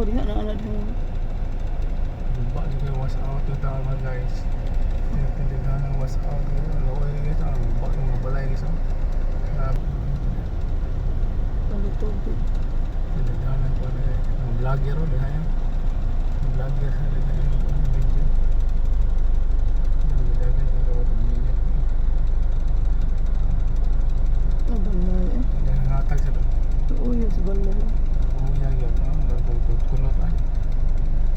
Oh, di na na na din. Bumba juga was out tu tahu mga guys. Ini tindahan ng was out ni loy gitu. Bumba ng mga balay gitu. Na Ano tubig. tindahan ng kuan ng vlogger ro diha yan. Ang Vlogger sa diha yan ang video. Yung vlogger ng kawat ng minute. Ah, balay eh. Dahil hatag sa to. Oo, yun sa balay. eh. Uya yun, no? Nagtutut kunot ay.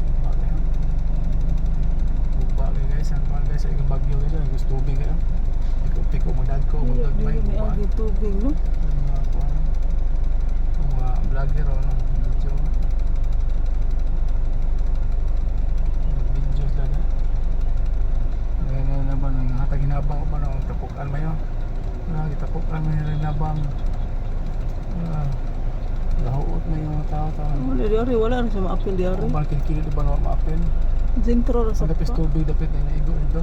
Bumba kayo. Bumba kayo guys. Ang kuan guys, ang bagyo guys. Ang gusto tubig kayo. Piko-piko mo dagko. Dili Magagmay. dili may Bumba. agi tubig, no? Ang mga kuan. Ang mga vlogger ano. Mga Videos lang eh. Ngayon na naman. Ang hatag hinabang ko pa no. Tapukan mo yun. Ah, gitapukan mo yung hinabang. Ah. Lahuot na yung mga tao-tao. Wala di ari, wala na sa maapil di ari. Kung bakit kili ba na maapin? Zintro ra sa dapis pa. tubig dapit na inaigo ito.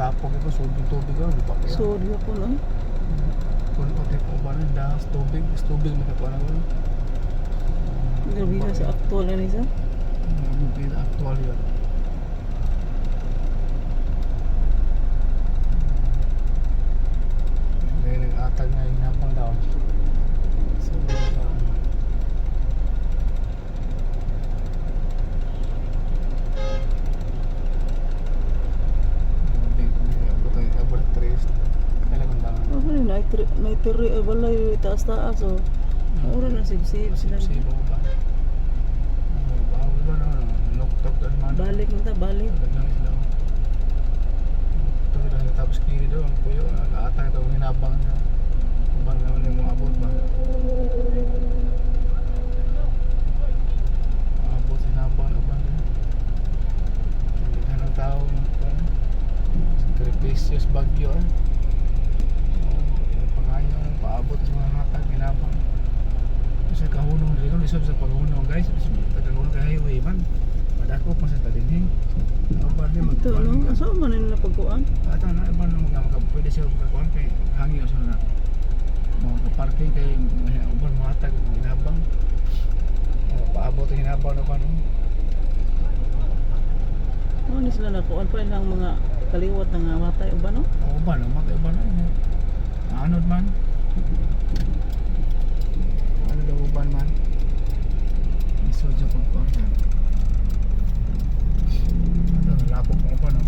Kung natapok ito, sudong tubig ko, di pa kaya. So, di po no? Kung okay po ba na, dahas tubig, is tubig makakuha na ko. Grabe na sa actual na nisa. Yung pila actual yun. Naitri, naitri, eh, balay, taas-taas, oh. Ora na sib-sib sila. Sib ko ba? Na. Man. Balik mo ta, balik. Ito tapos kiri daw ang puyo. Nag-aatay daw hinabang niya. Bang naman yung mga abot ba? Abot hinabang na ba? Hindi ka ng tao. Sacrificious bagyo eh. Oh, Pangayo, paabot sa mga hatag, hinabang. Sa lisod sa paghunong guys. Tagahunong kay highway man. Madako pa sa tadinghin. Ang ba di no? Asa man nila pagkuan? Ata na iba na mga pwede siya magkakuan kay hangyo sa na mga parking kay uban matag hinabang. O paabot ang hinabang na kanu. Ano ni sila nakuan pa lang mga kaliwat na nga matay, uba no? O uban na matay uban na. Anod man. Ano daw uban man. Iso dyan pagkuan Ano, lapok mo pa no.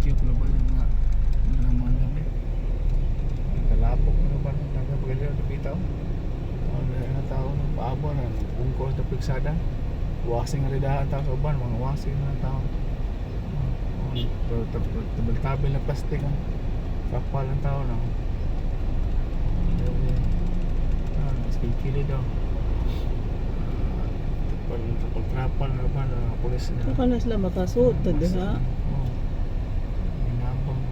Rescue ko ba yung mga mga mga dami. Kalapok mo ba ng taga pagkali ang bitaw. Ano na tao ng paabo na bungkos na pigsada. Wasing ridahan tao sa uban, mga wasing na tao. Tabal-tabal na plastic ang kapal ng tao na. Ah, skikili daw. Tapal trapal na ba na pulis na. Saka na sila makasuot, tadi ha? Oo. Hinabang.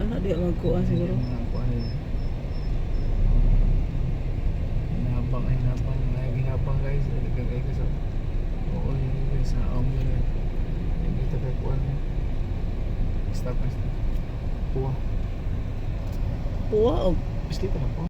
Ano di magkuan siguro? Hinabang, hinabang. Hinabang guys. Nagkagay ka sa... Oo, yun guys. Sa amo yun. Hindi ito kay kuwan. Stop na stop. Puwa. Puwa, oh. Stop na po.